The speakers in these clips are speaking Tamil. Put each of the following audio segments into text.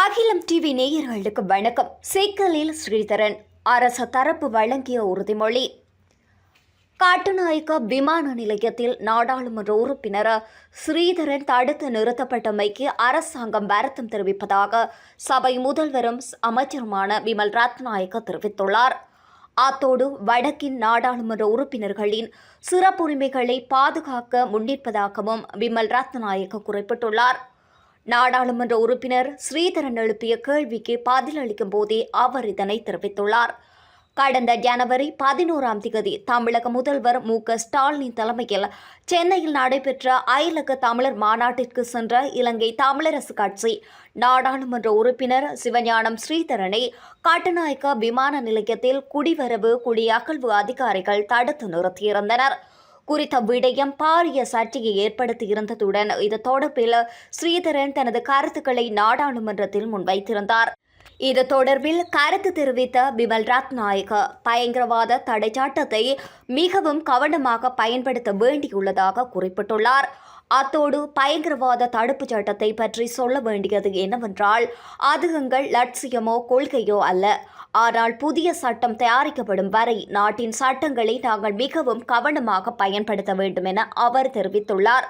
அகிலம் டிவி நேயர்களுக்கு வணக்கம். சேக்கலில் ஸ்ரீதரன். அரசு தரப்பு வழங்கிய உறுதிமொழி. காட்டுநாயக்க விமான நிலையத்தில் நாடாளுமன்ற உறுப்பினர் ஸ்ரீதரன் தடுத்து நிறுத்தப்பட்டமைக்கு அரசாங்கம் வருத்தம் தெரிவிப்பதாக சபை முதல்வரும் அமைச்சருமான விமல் ரத்நாயக்க தெரிவித்துள்ளார். அத்தோடு வடக்கின் நாடாளுமன்ற உறுப்பினர்களின் சிறப்புரிமைகளை பாதுகாக்க முன்னிற்பதாகவும் விமல் ரத்நாயக்க குறிப்பிட்டுள்ளார். நாடாளுமன்ற உறுப்பினர் ஸ்ரீதரன் எழுப்பிய கேள்விக்கு பதிலளிக்கும் போதே அவர் இதனை தெரிவித்துள்ளார். கடந்த ஜனவரி பதினோராம் தேதி தமிழக முதல்வர் மு. க. ஸ்டாலின் தலைமையில் சென்னையில் நடைபெற்ற அயலக தமிழர் மாநாட்டிற்கு சென்ற இலங்கை தமிழரசு கட்சி நாடாளுமன்ற உறுப்பினர் சிவஞானம் ஸ்ரீதரனை கட்டுநாயக்க விமான நிலையத்தில் குடிவரவு குடியகழ்வு அதிகாரிகள் தடுத்து நிறுத்தியிருந்தனர். குறித்த விடயம் பாரிய சர்ச்சையை ஏற்படுத்தியிருந்ததுடன் இது தொடர்பில் ஸ்ரீதரன் தனது கருத்துக்களை நாடாளுமன்றத்தில் முன்வைத்திருந்தார். இது தொடர்பில் கருத்து தெரிவித்த பிமல் ரத்நாயக பயங்கரவாத தடை சட்டத்தை மிகவும் கவனமாக பயன்படுத்த வேண்டியுள்ளதாக குறிப்பிட்டுள்ளார். அத்தோடு பயங்கரவாத தடுப்புச் சட்டத்தை பற்றி சொல்ல வேண்டியது என்னவென்றால் அது எங்கள் லட்சியமோ கொள்கையோ அல்ல. ஆனால் புதிய சட்டம் தயாரிக்கப்படும் வரை நாட்டின் சட்டங்களை நாங்கள் மிகவும் கவனமாக பயன்படுத்த வேண்டும் என அவர் தெரிவித்துள்ளார்.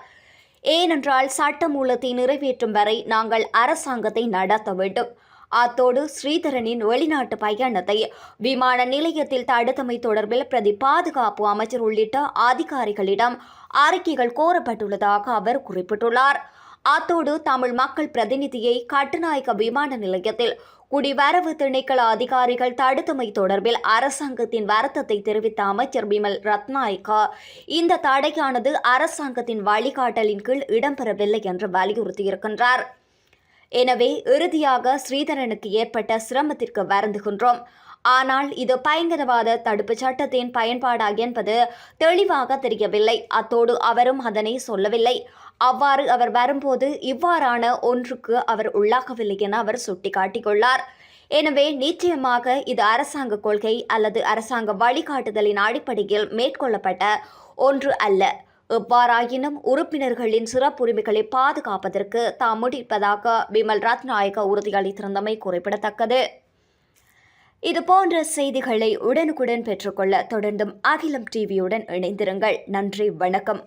ஏனென்றால் சட்டமூலத்தை நிறைவேற்றும் வரை நாங்கள் அரசாங்கத்தை நடத்த வேண்டும். அத்தோடு ஸ்ரீதரனின் வெளிநாட்டு பயணத்தை விமான நிலையத்தில் தடுத்தமை தொடர்பில் பிரதி பாதுகாப்பு அமைச்சர் உள்ளிட்ட அதிகாரிகளிடம் அறிக்கைகள் கோரப்பட்டுள்ளதாக அவர் குறிப்பிட்டுள்ளார். அத்தோடு தமிழ் மக்கள் பிரதிநிதியை கட்டுநாயக்க விமான நிலையத்தில் குடிவரவு திணைக்கள அதிகாரிகள் தடுத்தமை தொடர்பில் அரசாங்கத்தின் வருத்தத்தை தெரிவித்த அமைச்சர் பிமல் ரத்நாயக்கா இந்த தடையானது அரசாங்கத்தின் வழிகாட்டலின் கீழ் இடம்பெறவில்லை என்று வலியுறுத்தியிருக்கின்றார். எனவே இறுதியாக ஸ்ரீதரனுக்கு ஏற்பட்ட சிரமத்திற்கு வருந்துகின்றோம். ஆனால் இது பயங்கரவாத தடுப்புச் சட்டத்தின் பயன்பாடா என்பது தெளிவாக தெரியவில்லை. அத்தோடு அவரும் அதனை சொல்லவில்லை. அவ்வாறு அவர் வரும்போது இவ்வாறான ஒன்றுக்கு அவர் உள்ளாகவில்லை என அவர் சுட்டிக்காட்டியுள்ளார். எனவே நிச்சயமாக இது அரசாங்க கொள்கை அல்லது அரசாங்க வழிகாட்டுதலின் அடிப்படையில் மேற்கொள்ளப்பட்ட ஒன்று அல்ல. எவ்வாறாயினும் உறுப்பினர்களின் சிறப்புரிமைகளை பாதுகாப்பதற்கு தாம் முடிப்பதாக விமல் ரத்நாயக உறுதியளித்திருந்தமை குறிப்பிடத்தக்கது. இது போன்ற செய்திகளை உடனுக்குடன் பெற்றுக்கொள்ள தொடர்ந்தும் அகிலம் டிவியுடன் இணைந்திருங்கள். நன்றி வணக்கம்.